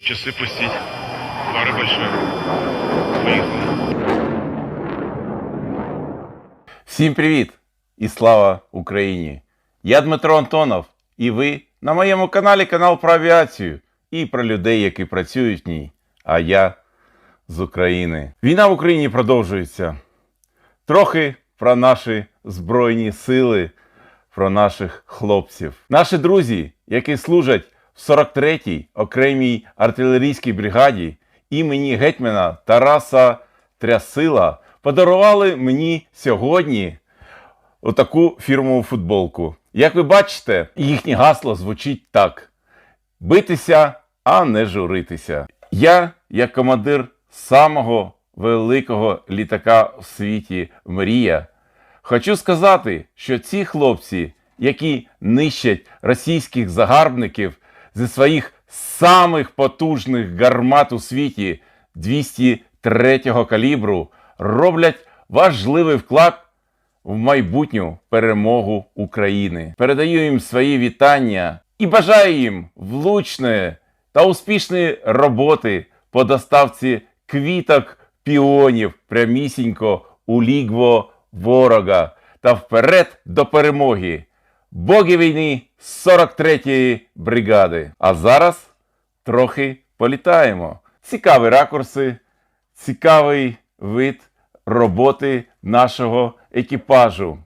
Часы пустить. Пары большие. Поехали. Всім привіт і слава Україні! Я Дмитро Антонов, і ви на моєму каналі канал про авіацію і про людей, які працюють в ній. А я з України. Війна в Україні продовжується. Трохи про наші Збройні сили, про наших хлопців. Наші друзі, які служать 43-й окремій артилерійській бригаді імені гетьмана Тараса Трясила, подарували мені сьогодні отаку фірмову футболку. Як ви бачите, їхнє гасло звучить так: битися, а не журитися. Я, як командир самого великого літака в світі Мрія, хочу сказати, що ці хлопці, які нищать російських загарбників зі своїх самих потужних гармат у світі 203-го калібру, роблять важливий вклад в майбутню перемогу України. Передаю їм свої вітання і бажаю їм влучної та успішної роботи по доставці квіток піонів прямісінько у лігво ворога та вперед до перемоги. Боги війни 43-ї бригади. А зараз трохи політаємо. Цікаві ракурси, цікавий вид роботи нашого екіпажу.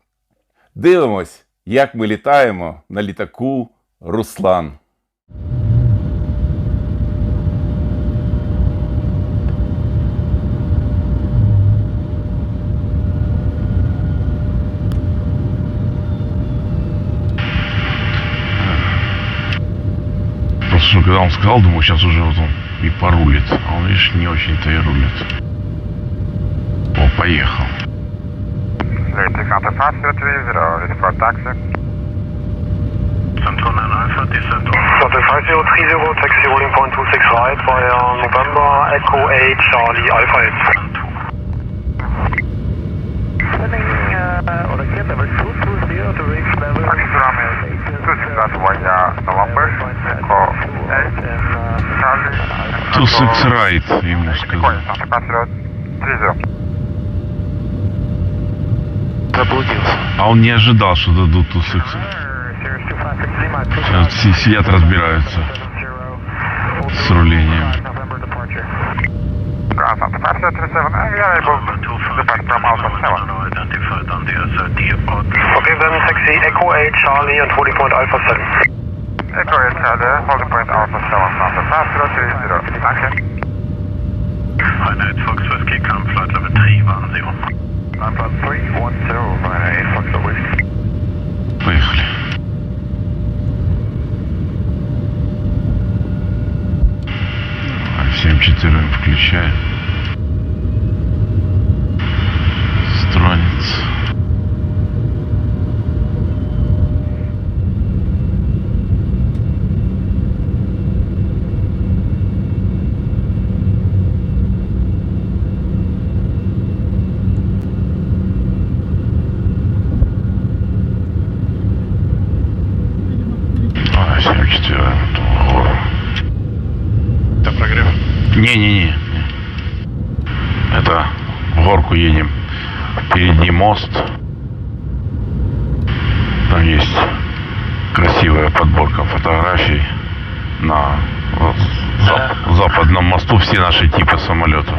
Дивимось, як ми літаємо на літаку Руслан. Он сказал, думаю, сейчас уже вот он и порулит. А он, видишь, не очень-то и рулит. О, поехал. Later counterpart 030, ready for taxi. Central 940, Central. Counterpart 030, taxi rolling point 26 right via November, Echo 8, Charlie, Alpha 8. Sending uh, on a jet level 220 to reach level Taxi 26 right via November, Echo 8, Charlie. 26 right, ему сказал. Counterpart 030. Заблудился. А он не ожидал, что дадут 26. Series 256 Lima, Сейчас все сидят, разбираются с рулением. November departure. Ground counterpart 037, and we are able to depart from Alpha 7. Okay, then taxi Echo 8, Charlie, and holding point Alpha 7. Echo 8, Charlie, holding point Alpha 7, counterpart 030. Danke. Einheit Fox Whiskey, come flight level 3, waren Sie um. Alpha 310, Friday, Fox Whiskey. Поехали. А, Всем четырем включаем. Мост. Там есть красивая подборка фотографий на вот, зап- западном мосту все наши типы самолетов.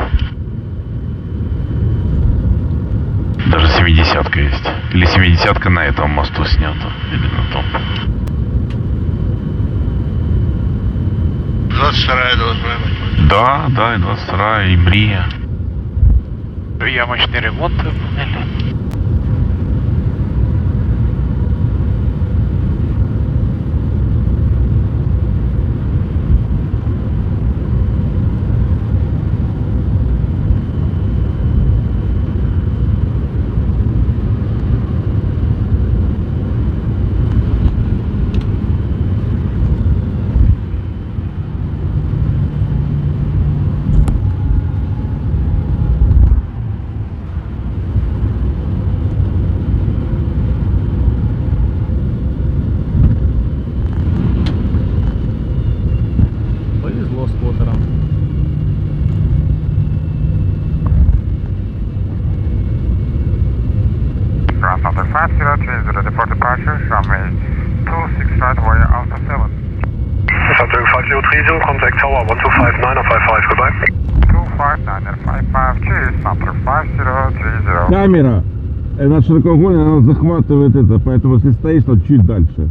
Даже 70-ка есть. Или 70-ка на этом мосту снята. Или на том. 22 должна быть. Да, да, и 22 и Брия. Ямочный ремонт выполнили. Камера э, на широкоугольной, она захватывает это, поэтому если стоишь, то чуть дальше.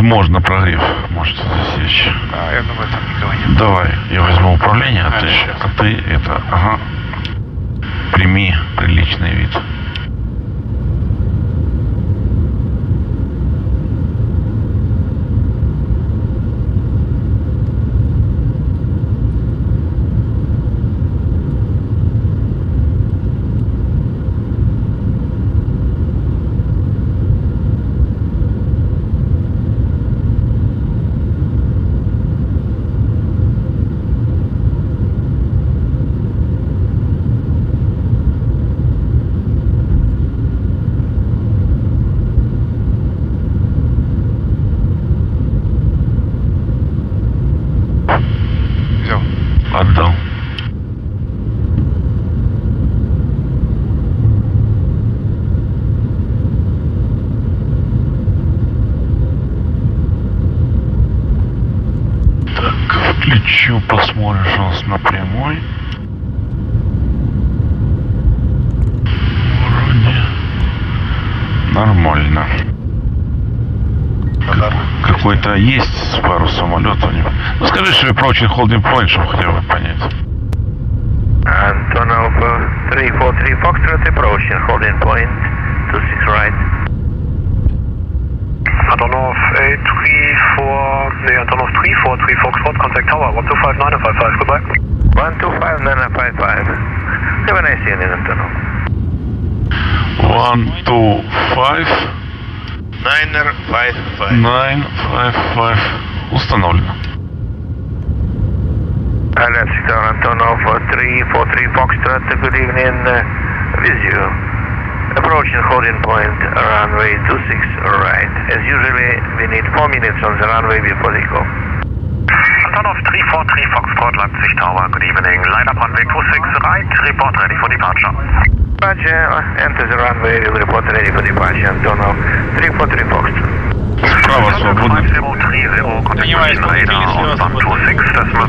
Возможно, прогрев может засечь. А, я думаю, там никого нет. Давай, я возьму управление, а, А, ты, сейчас. а ты это, ага. Прими приличный вид. есть пару самолетов у него. Ну, скажи, что прочий холдинг point, чтобы хотя бы понять. Антон Алпа 343 Foxtrot approaching holding point 26 right. Antonov 834, nee, Antonov 343 Foxtrot, contact tower 125955, goodbye. 125955. Have a nice evening, Antonov. 125 Niner 55. Nine five five. Установлено. Hello, Сектор Antonov 343 Foxtrot, good evening, uh, with you. Approaching holding point, runway 26 right. As usually, we need 4 minutes on the runway before the call. Antonov 343 Foxtrot, Leipzig Tower, good evening. Line up runway 26 right, report ready for departure. Roger, enter the runway, will report ready for departure, Antonov 343 Foxtrot. Справа свободно. 5030, contact position radar on 126, decimal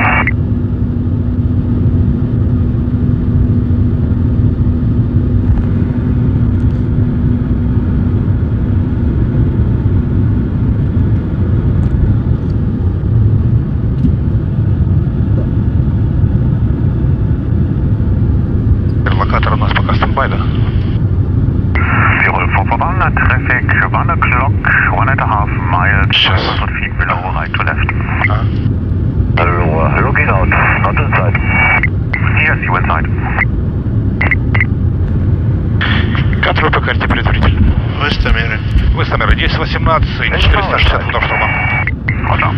18, 460 футов штурма.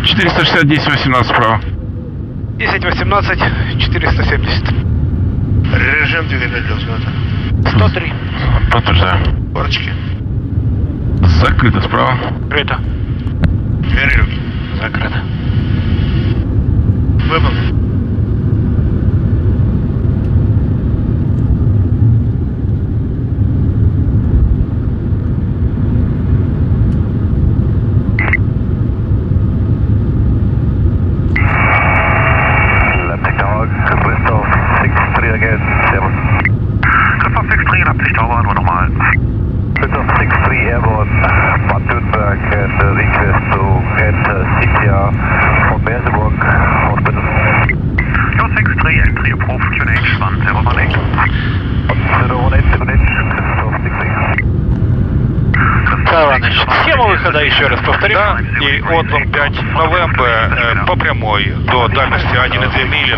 460, 10, 18 справа. 10, 18, 470. Режим двигателя взгляда. 103. Подтверждаю. Корочки. Закрыто справа. Закрыто. Дверь люк. Закрыто. Выполнено.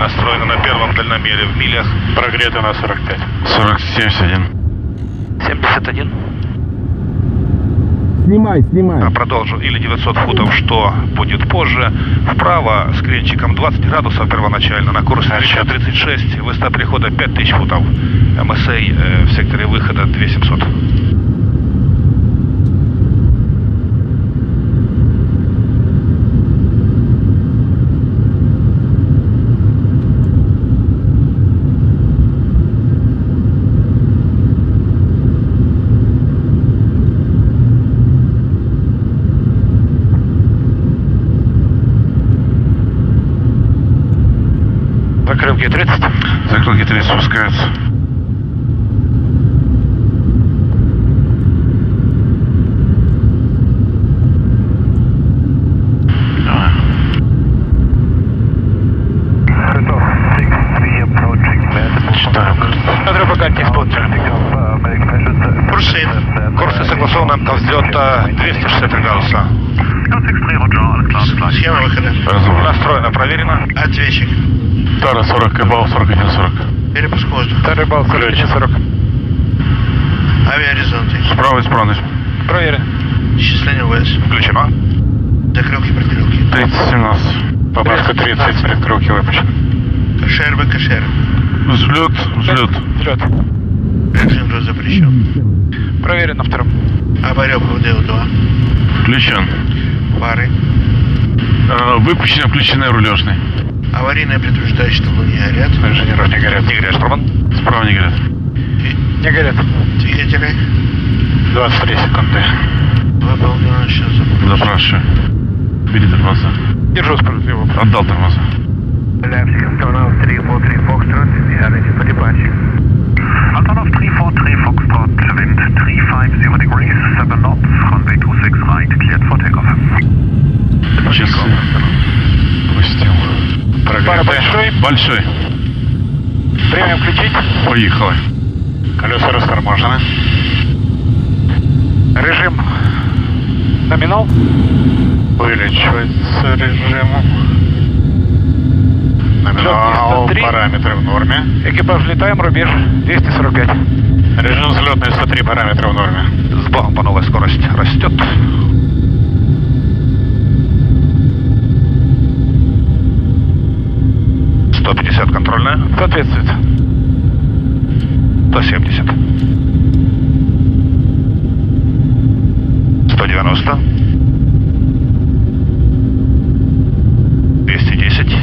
Настроена на первом дальномере в милях. Прогрета на 45. 40, 71. 71. Снимай, снимай. А, Продолжу. Или 900 футов, что будет позже. Вправо с кренчиком 20 градусов первоначально. На курсе 36. Высота перехода 5000 футов. МСА э, в секторе выхода 2700. Схема выхода. Разумно. Настроена, проверена. Ответчик. Тара 40, Кабал 41, 40. Перепуск воздуха. Рыбал, ключ 40. Авиаризонты. Справа исправность. Проверен. Счисление ВС. Включено. Закрылки, прикрылки. 30, 17. Поправка 30, прикрылки выпущены. Кошер, кошер. Взлет, взлет. Взлет. Режим запрещен. Проверен на втором. Оборек ВДУ-2. Включен. Фары. Э, Выпущен, включены рулежный. Аварийное предупреждающее, что не горят. Инженеров не горят. Не горят, Штурман. Справа не горят. Не горят. Двигатели. 23 секунды. Выполнено сейчас. Запрашиваю. Бери тормоза. Держу справедливо. Отдал тормоза. Leipzig Antonov 343 Foxtrot, we are ready for departure. Antonov 343 Foxtrot, wind 350 degrees, 7 knots, runway 26 right, cleared for takeoff. Часы. Пустил. Пара большой. Большой. Время включить. Поехали. Колеса расторможены. Режим. Номинал. Увеличивается режимом. Номинал. Параметры в норме. Экипаж летаем, рубеж 245. Режим взлетный 103 параметры в норме. С Богом по новой скорость растет. Сто пятьдесят контрольная. Соответствует. 170. 190. 210.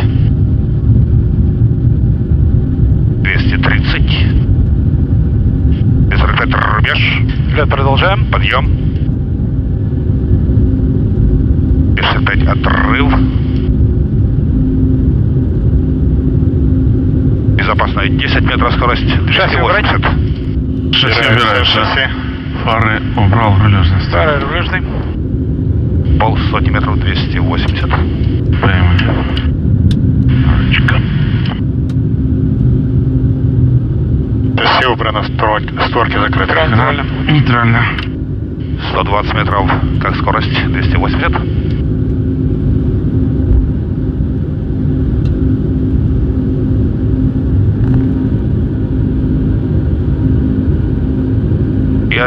230. 545 рубеж. Лед продолжаем. Подъем. 55 отрыв. Безопасная 10 метров скорость. Шасси 80. Шасси убираю. Шасси. Фары убрал рулежный. Старый рулежный. Пол сотни метров 280. Поймали. Ручка. Шасси убрано, створки закрыты. Нейтрально. Нейтрально. 120 метров, как скорость, 280.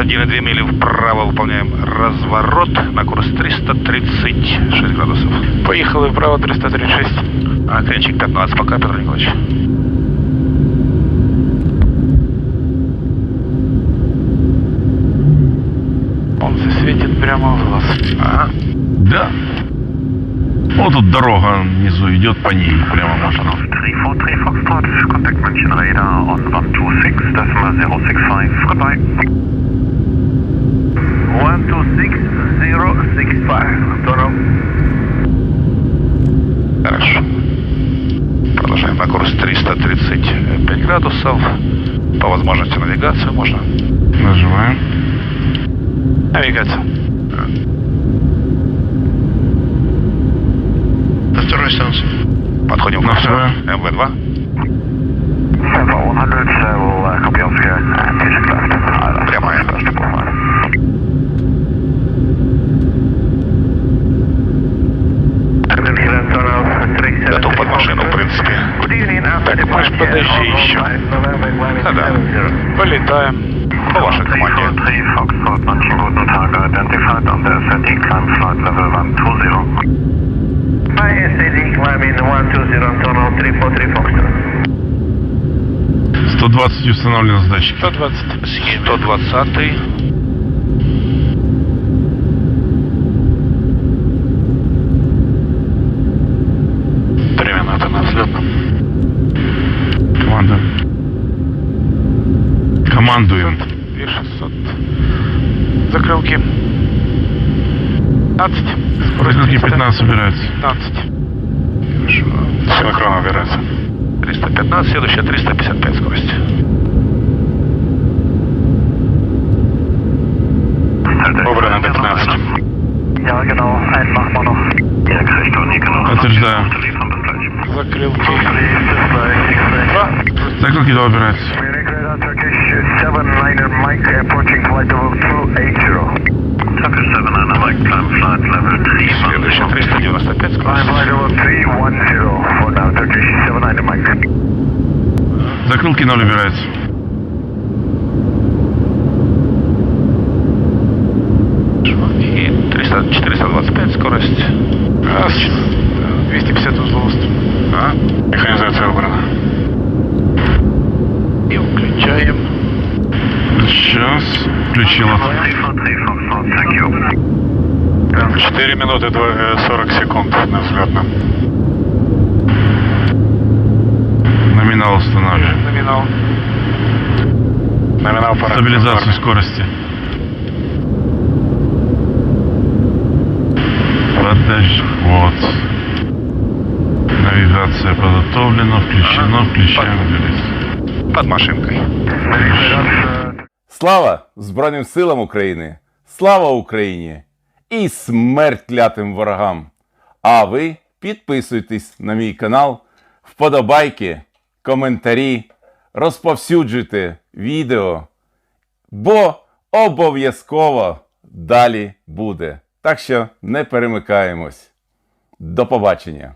1,2 мили вправо выполняем разворот на курс 336 градусов. Поехал и вправо 336. А, Окренчик 15 пока, Петр Николаевич. Солнце светит прямо в глаз. Ага. Да. Вот тут дорога внизу идет по ней, прямо можно. Контакт München Räder on 126, das mal 065 Goodbye. 126065, Антонов. Хорошо. Продолжаем на курс 335 градусов. По возможности навигацию можно. Нажимаем. Навигация. Второй станции. Подходим к На курсу вторую. МВ-2. 7100, Готов под машину, в принципе. Так, departure, подожди еще. 5, November, Guamin Да-да. 70. Полетаем. По вашей команде. 343 Foxtrot, München, guten Tag, identified on the SAD, climb flight level 120. Hi, SAD, Guamin 120, Антонов, 343 Foxtrot. 120 установлен с датчик. 120. 120 Три минуты на взлетном. Команда. Командуем. И 600. Закрылки. 15. Закрылки 15 собираются. 15. Хорошо. Синхронно убирается. 315, следующая 355 скорость. Убрано 15. Und Nikonov. Подтверждаю. Закрылки. Два. Закрылки 2 убираются. Turkish 79er Mike, approaching flight level 280. Turkish 79 Mike, climb flight level 3. Следующая 395 Climb flight level 310 for now, Turkish 79er Mike. Закрылки 0 убираются. И 300, 425 скорость. Раз. 250 узлов. А? Механизация убрана. И включаем. Сейчас. Включила. 343 Foxtrot, thank you. 4 минуты 40 секунд на взлетном. Номинал устанавливаем. Номинал. Номинал пора. Стабилизацию скорости. Вот. Навигация подготовлена, включено, включаем релиз. Под машинкой. Слава Збройним силам України! Слава Україні! І смерть клятим ворогам! А ви підписуйтесь на мій канал, вподобайки, коментарі, розповсюджуйте відео, бо обов'язково далі буде. Так що не перемикаємось. До побачення!